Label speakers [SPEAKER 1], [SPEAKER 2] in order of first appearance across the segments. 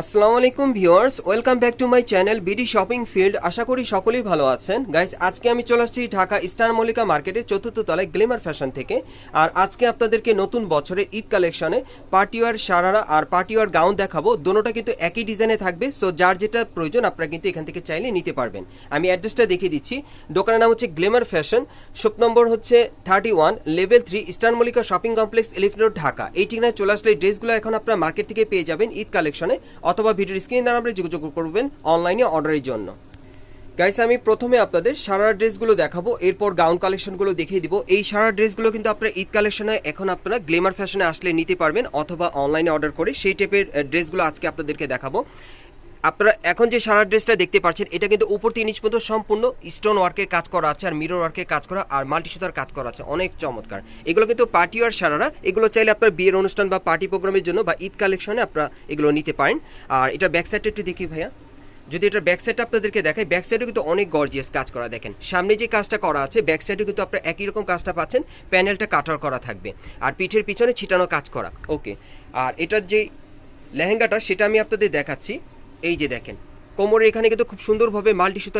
[SPEAKER 1] আসসালামু আলাইকুম viewers, welcome back to my channel BD shopping field আশা করি সকলেই ভালো আছেন। গাইস, আজকে আমি চলে আসছি ঢাকা স্টার মল্লিকা মার্কেটের চতুর্থ তলায় গ্লিমার ফ্যাশন থেকে। আর আজকে আপনাদেরকে নতুন বছরের ঈদ কালেকশনে পার্টিওয়ার সারারা আর পার্টিওয়ার গাউন দেখাবো। দোনোটা কিন্তু একই ডিজাইনে থাকবে সো যার যেটা প্রয়োজন আপনারা কিন্তু এখান থেকে চাইলে নিতে পারবেন। আমি অ্যাড্রেসটা দেখিয়ে দিচ্ছি। দোকানের নাম হচ্ছে গ্লিমার ফ্যাশন। শপ নম্বর হচ্ছে thirty one, level three, star Mallika shopping complex elephant road, Dhaka. এই ঠিকানায় চলে আসলে ড্রেসগুলো এখন আপনার মার্কেট থেকে পেয়ে যাবেন ঈদ কালেকশনে। অথবা ভিডিওর স্ক্রিনে দ্বারা আপনি যোগাযোগ করবেন অনলাইনে অর্ডারের জন্য। গাইস আমি প্রথমে আপনাদের সারা ড্রেসগুলো দেখাবো, এরপর গাউন কালেকশনগুলো দেখিয়ে দিব। এই সারা ড্রেসগুলো কিন্তু আপনার ঈদ কালেকশনে এখন আপনারা গ্লেমার ফ্যাশনে আসলে নিতে পারবেন অথবা অনলাইনে অর্ডার করে সেই টাইপের ড্রেসগুলো আজকে আপনাদেরকে দেখাবো। আপনারা এখন যে সারা ড্রেসটা দেখতে পাচ্ছেন, এটা কিন্তু উপর তিন ইঞ্চ পর্যন্ত সম্পূর্ণ স্টোন ওয়ার্কের কাজ করা আছে আর মিরর ওয়ার্কের কাজ করা আর মাল্টি সুতার কাজ করা আছে। অনেক চমৎকার। এগুলো কিন্তু পার্টি ওয়ার সারারা। এগুলো চাইলে আপনার বিয়ের অনুষ্ঠান বা পার্টি প্রোগ্রামের জন্য বা ঈদ কালেকশনে আপনারা এগুলো নিতে পারেন। আর এটা ব্যাক সাইডটা একটু দেখি ভাইয়া। যদি এটা ব্যাক সাইডটা আপনাদেরকে দেখাই ব্যাক সাইডে কিন্তু অনেক গর্জিয়াস কাজ করা, দেখেন। সামনে যে কাজটা করা আছে ব্যাক সাইডে কিন্তু আপনারা একই রকম কাজটা পাচ্ছেন। প্যানেলটা কাটার করা থাকবে। আর পিঠের পিছনে ছিটানো কাজ করা। ওকে আর এটার যে লেহেঙ্গাটা, সেটা আমি আপনাদের দেখাচ্ছি। এই যে দেখেন কোমরের এখানে কিন্তু খুব সুন্দরভাবে মাল্টি সুতো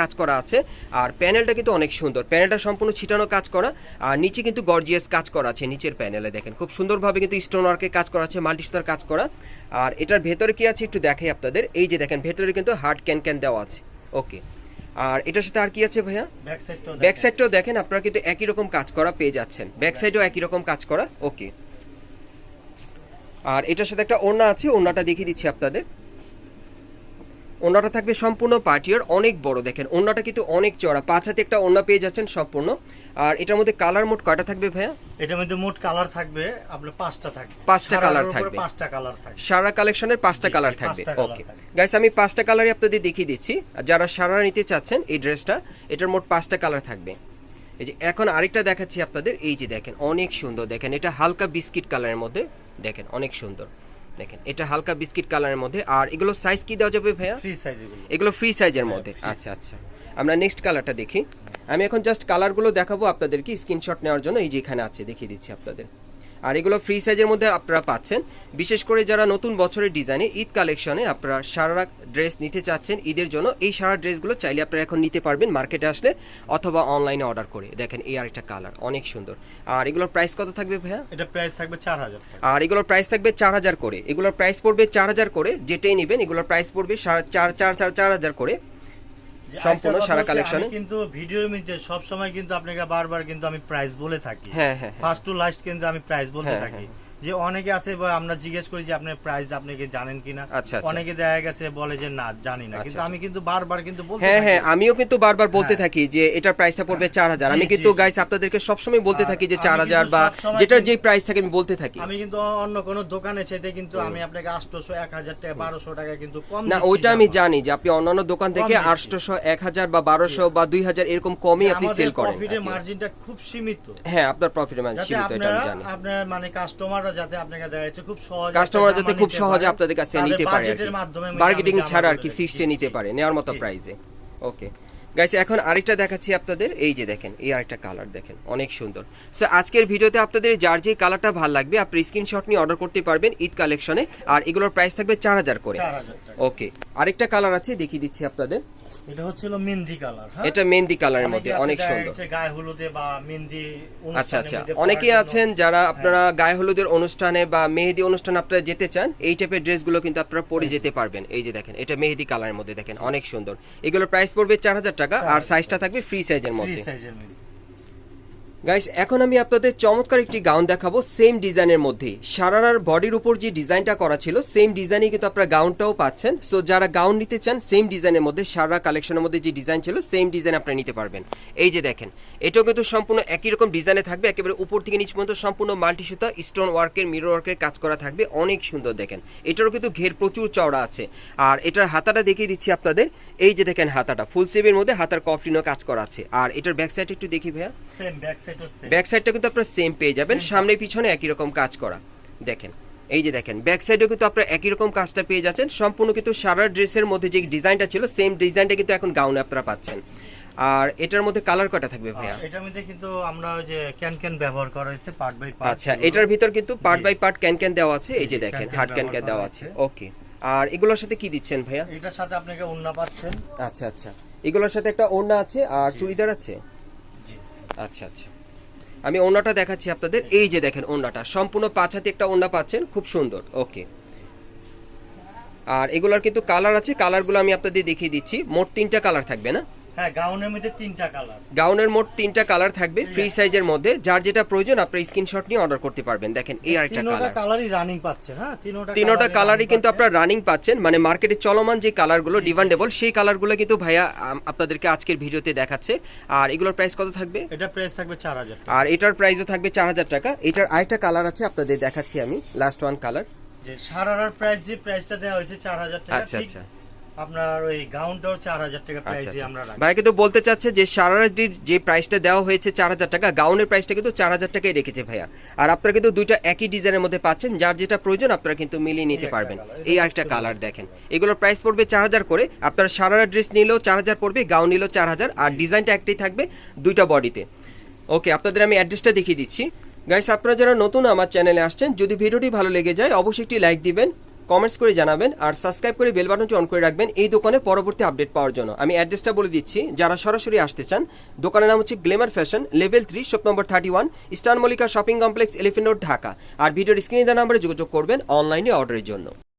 [SPEAKER 1] কাজ করা আছে আর প্যানেলটা কিন্তু অনেক সুন্দর। প্যানেলটা সম্পূর্ণ ছিটানো কাজ করা আর নিচে কিন্তু গর্জিয়াস কাজ করা আছে নিচের প্যানেলে দেখেন। খুব সুন্দরভাবে কিন্তু স্টোন ওয়ার্কের কাজ করা আছে মাল্টি সুতার কাজ করা। আর এটার ভেতরে কি আছে একটু দেখাই আপনাদের। এই যে দেখেন ভেতরে কিন্তু হার্ড ক্যান ক্যান দেওয়া আছে। ওকে। আর এটার সাথে আর কি আছে ভাইয়া?
[SPEAKER 2] ব্যাক সাইডটাও
[SPEAKER 1] ব্যাক সাইডটাও দেখেন আপনারা কিন্তু একই রকম কাজ করা পেয়ে যাচ্ছেন। ব্যাক সাইডেও একই রকম কাজ করা ওকে। আর এটার সাথে একটা ওড়না আছে ওড়নাটা দেখিয়ে দিচ্ছি আপনাদের। ওড়নাটা থাকবে সম্পূর্ণ পার্টিয়ার অনেক বড় দেখেন। ওড়নাটা কিন্তু অনেক চড়া পাঁচ হাতে একটা ওড়না পেয়ে যাচ্ছেন সম্পূর্ণ। আর এটার মধ্যে কালার মোট কয়টা থাকবে ভাইয়া?
[SPEAKER 2] এটার মধ্যে মোট কালার থাকবে আপনার পাঁচটা থাকবে।
[SPEAKER 1] পাঁচটা
[SPEAKER 2] উপরে
[SPEAKER 1] থাকবে।
[SPEAKER 2] পাঁচটা কালার থাকবে।
[SPEAKER 1] সারা কালেকশনের পাঁচটা কালার থাকবে। ওকে গাইস আমি পাঁচটা কালারই আপনাদের দেখিয়ে দিচ্ছি। আর যারা সারা নিতে চাচ্ছেন এই ড্রেসটা এটার মোট পাঁচটা কালার থাকবে। এই যে এখন আরেকটা দেখাচ্ছি আপনাদের। এই যে দেখেন অনেক সুন্দর দেখেন। এটা হালকা বিস্কিট কালারের মধ্যে দেখেন অনেক সুন্দর। দেখেন এটা হালকা বিস্কিট কালারের মধ্যে। আর এগুলো সাইজ কি দেওয়া যাবে ভাইয়া?
[SPEAKER 2] ফ্রি সাইজ এগুলো।
[SPEAKER 1] এগুলো ফ্রি সাইজের
[SPEAKER 2] হ্যাঁ,
[SPEAKER 1] মধ্যে। আচ্ছা আচ্ছা। আমরা নেক্সট কালারটা দেখি। আমি এখন জাস্ট কালারগুলো দেখাবো আপনাদেরকে স্ক্রিনশট নেওয়ার জন্য। এই যে এখানে আছে দেখিয়ে দিচ্ছি আপনাদের। আর এগুলো ফ্রি সাইজের মধ্যে আপনারা পাচ্ছেন। বিশেষ করে যারা নতুন বছরের ডিজাইনে ঈদ কালেকশনে আপনারা সারা ড্রেস নিতে চাচ্ছেন ঈদের জন্য এই সারা ড্রেসগুলো চাইলে আপনারা এখন নিতে পারবেন মার্কেটে আসলে অথবা অনলাইনে অর্ডার করে। দেখেন এই আরেকটা কালার অনেক সুন্দর। আর এগুলোর প্রাইস কত থাকবে ভাইয়া?
[SPEAKER 2] এটা প্রাইস থাকবে চার হাজার
[SPEAKER 1] আর এগুলোর প্রাইস থাকবে চার হাজার করে। এগুলোর প্রাইস পড়বে চার হাজার করে যেটাই নেবেন এগুলোর প্রাইস পড়বে সাড়ে চার চার চার চার হাজার করে। সম্পূর্ণ সারা কালেকশনে?
[SPEAKER 2] কিন্তু ভিডিওর মধ্যে সব সময় কিন্তু আপনাকে বারবার কিন্তু আমি প্রাইস বলে থাকি
[SPEAKER 1] হ্যাঁ হ্যাঁ হ্যাঁ।
[SPEAKER 2] ফার্স্ট টু লাস্ট কিন্তু আমি প্রাইস বলতে
[SPEAKER 1] হ্যাঁ,
[SPEAKER 2] থাকি যে অনেকে আছে আমরা জিজ্ঞেস করি যে আপনার প্রাইস আপনি জানেন কিনা?
[SPEAKER 1] আচ্ছা, আচ্ছা।
[SPEAKER 2] অনেকে দেখা গেছে বলে যে না জানি না।
[SPEAKER 1] আচ্ছা,
[SPEAKER 2] কিন্তু। আমি কিন্তু বারবার কিন্তু বলতে
[SPEAKER 1] হ্যাঁ হ্যাঁ আমিও কিন্তু বারবার বলতে
[SPEAKER 2] হ্যাঁ।
[SPEAKER 1] থাকি যে এটার প্রাইসটা পড়বে চার হাজার। আমি কিন্তু গাইস আপনাদেরকে সবসময় বলতে থাকি যে চার হাজার বা যেটার যেই প্রাইস থাকে আমি বলতে থাকি।
[SPEAKER 2] আমি কিন্তু অন্য কোন দোকানে সেটা কিন্তু আমি আপনাকে আটশোশো এক হাজার টাকা বারোশো টাকা কিন্তু কম
[SPEAKER 1] না ওইটা আমি জানি যে আপনি অন্যান্য দোকান থেকে। আটশোশো এক হাজার বা বারোশো বা দুই হাজার এরকম কমই আপনি সেল করেন
[SPEAKER 2] প্রফিটের মার্জিনটা খুব সীমিত।
[SPEAKER 1] হ্যাঁ আপনার প্রফিটের
[SPEAKER 2] যাতে
[SPEAKER 1] সীমিত এটা আমি জানি।
[SPEAKER 2] আপনার মানে কাস্টমাররা যাতে আপনাকে দেখা যাচ্ছে খুব সহজে
[SPEAKER 1] কাস্টমার যাতে খুব সহজে আপনাদের কাছে নিতে পারে মার্কেটিং ছাড়া আর কি। ফিক্সডে নিতে পারে নেওয়ার মতো। প্রাইসে ওকে গাইস এখন আরেকটা দেখাচ্ছি আপনাদের। এই যে দেখেন এই আরেকটা কালার দেখেন অনেক সুন্দর। সো আজকের ভিডিওতে আপনাদের যার যে কালারটা ভালো লাগবে আপনি স্ক্রিনশট নিয়ে অর্ডার করতে পারবেন ঈদ কালেকশনে আর এগুলোর প্রাইস থাকবে চার হাজার করে। ওকে আরেকটা কালার আছে দেখিয়ে দিচ্ছি আপনাদের।
[SPEAKER 2] এটা হচ্ছিল মেহেন্দি কালার হ্যাঁ?
[SPEAKER 1] এটা মেহেন্দি কালারের মধ্যে অনেক সুন্দর।
[SPEAKER 2] গায়ে হলুদে বা মেহেন্দি
[SPEAKER 1] আচ্ছা আচ্ছা। অনেকেই আছেন যারা আপনারা গায়ে হলুদের অনুষ্ঠানে বা মেহেদি অনুষ্ঠানে আপনারা যেতে চান এই টাইপের ড্রেসগুলো কিন্তু আপনারা পরে যেতে পারবেন। এই যে দেখেন এটা মেহেদি কালারের মধ্যে দেখেন অনেক সুন্দর। এগুলোর প্রাইস পড়বে চার হাজার টাকা আর সাইজটা থাকবে ফ্রি সাইজের মধ্যে। গাইস এখন আমি আপনাদের চমৎকার একটি গাউন দেখাবো সেম ডিজাইনের মধ্যে। সারারার বডির উপর যে ডিজাইনটা করা ছিল সেম ডিজাইনে কিন্তু আপনারা গাউনটাও পাচ্ছেন। সো যারা গাউন নিতে চান সেম ডিজাইনের মধ্যে সারা কালেকশনের মধ্যে যে ডিজাইন ছিল সেম ডিজাইন আপনারা নিতে পারবেন। এই যে দেখেন এটাও কিন্তু সম্পূর্ণ একই রকম ডিজাইনে থাকবে একেবারে উপর থেকে নিচ পর্যন্ত সম্পূর্ণ মাল্টি সুতা স্টোন ওয়ার্কের মিরর ওয়ার্কের কাজ করা থাকবে অনেক সুন্দর দেখেন। এটারও কিন্তু ঘের প্রচুর চওড়া আছে। আর এটার হাতাটা দেখিয়ে দিচ্ছি আপনাদের এই যে দেখেন হাতাটা ফুল সেভের মধ্যে হাতার কফলিনও কাজ করা আছে। আর এটার ব্যাক সাইড একটু দেখি ভাইয়া। ব্যাক সাইডটা কিন্তু আপনারা সেম পেয়ে যাবেন সামনে পিছনে একই রকম কাজ করা। দেখেন এই যে দেখেন ব্যাক সাইডেও কিন্তু আপনারা একই রকম কাজটা পেয়ে যাচ্ছেন সম্পূর্ণ কিন্তু সারা ড্রেসের মধ্যে যে ডিজাইনটা ছিল সেম ডিজাইনটা কিন্তু এখন গাউনে আপনারা পাচ্ছেন। আর এটার মধ্যে কালার কটা থাকবে ভাইয়া?
[SPEAKER 2] এটার মধ্যে কিন্তু আমরা ওই যে ক্যান ক্যান ব্যবহার করা হয়েছে পার্ট বাই পার্ট
[SPEAKER 1] আচ্ছা এটার ভিতর কিন্তু part by part can can দেওয়া আছে এই যে দেখেন হার্ড ক্যান ক্যান দেওয়া আছে। ওকে আর এগুলোর সাথে কি দিচ্ছেন ভাইয়া?
[SPEAKER 2] এটার সাথে আপনাকে উন্না পাচ্ছেন।
[SPEAKER 1] আচ্ছা আচ্ছা। এগুলোর সাথে একটা ওড়না আছে আর চুড়িদার আছে?
[SPEAKER 2] জি।
[SPEAKER 1] আচ্ছা আচ্ছা। আমি ওড়নাটা দেখাচ্ছি আপনাদের এই যে দেখেন ওড়নাটা সম্পূর্ণ পাঁচ হাতে একটা ওড়না পাচ্ছেন খুব সুন্দর ওকে আর এগুলোর কিন্তু কালার আছে কালারগুলো আমি আপনাদের দেখিয়ে দিচ্ছি মোট তিনটা কালার থাকবে না?
[SPEAKER 2] হ্যাঁ গাউনের মধ্যে তিনটা কালার
[SPEAKER 1] গাউনের মোট তিনটা কালার থাকবে ফ্রি সাইজের মধ্যে। যার যেটা প্রয়োজন আপনার স্ক্রিনশট নিয়ে অর্ডার করতে পারবেন। দেখেন এই আরেকটা কালার
[SPEAKER 2] কালারই রানিং পাচ্ছেন হ্যাঁ তিনোটা
[SPEAKER 1] তিনোটা কালারই কিন্তু। আপনারা রানিং পাচ্ছেন। মানে মার্কেটে চলমান যে কালারগুলো ডিমান্ডেবল সেই কালারগুলো কিন্তু ভাইয়া আপনাদেরকে আজকের ভিডিওতে দেখাচ্ছে। আর এগুলোর প্রাইস কত থাকবে?
[SPEAKER 2] এটা প্রাইস থাকবে চার হাজার
[SPEAKER 1] আর এটার প্রাইসও থাকবে চার হাজার টাকা। এটার আরেকটা কালার আছে আপনাদের দেখাচ্ছি আমি লাস্ট ওয়ান কালার
[SPEAKER 2] যে সারারার প্রাইস যে প্রাইসটা দেওয়া হয়েছে চার হাজার টাকা
[SPEAKER 1] আচ্ছা আচ্ছা।
[SPEAKER 2] আপনার ওই গাউনটাও চার হাজার টাকা প্রাইস
[SPEAKER 1] আচ্ছা
[SPEAKER 2] দিয়ে
[SPEAKER 1] আচ্ছা।
[SPEAKER 2] আমরা রাখি
[SPEAKER 1] ভাইয়া কিন্তু বলতে চাচ্ছে যে সারারাটির যে প্রাইসটা দেওয়া হয়েছে চার হাজার টাকা গাউনের প্রাইসটা কিন্তু চার হাজার টাকাই রেখেছে ভাইয়া। আর আপনারা কিন্তু দুইটা একই ডিজাইনের মধ্যে পাচ্ছেন যার যেটা প্রয়োজন আপনারা কিন্তু মিলিয়ে নিতে পারবেন। এই আরেকটা কালার দেখেন। এগুলোর প্রাইস পড়বে চার হাজার করে আপনার সারারা ড্রেস নিলেও চার হাজার পড়বে গাউন নিলেও চার হাজার আর ডিজাইনটা একটাই থাকবে দুইটা বডিতে ওকে আপনাদের আমি অ্যাড্রেসটা দেখিয়ে দিচ্ছি। গাইস আপনারা যারা নতুন আমার চ্যানেলে আসছেন যদি ভিডিওটি ভালো লেগে যায় অবশ্যই একটি লাইক দিবেন। কমেন্টস করে জানাবেন আর সাবস্ক্রাইব করে বেল বাটনটি অন করে রাখবেন এই দোকানে পরবর্তী আপডেট পাওয়ার জন্য। আমি অ্যাড্রেসটা বলে দিচ্ছি। যারা সরাসরি আসতে চান, দোকানের নাম হচ্ছে glamour fashion level three shop number thirty one star Mallika shopping complex elephant road Dhaka আর ভিডিওর স্ক্রিনে দেওয়া নাম্বারে যোগাযোগ করবেন অনলাইনে অর্ডারের জন্য।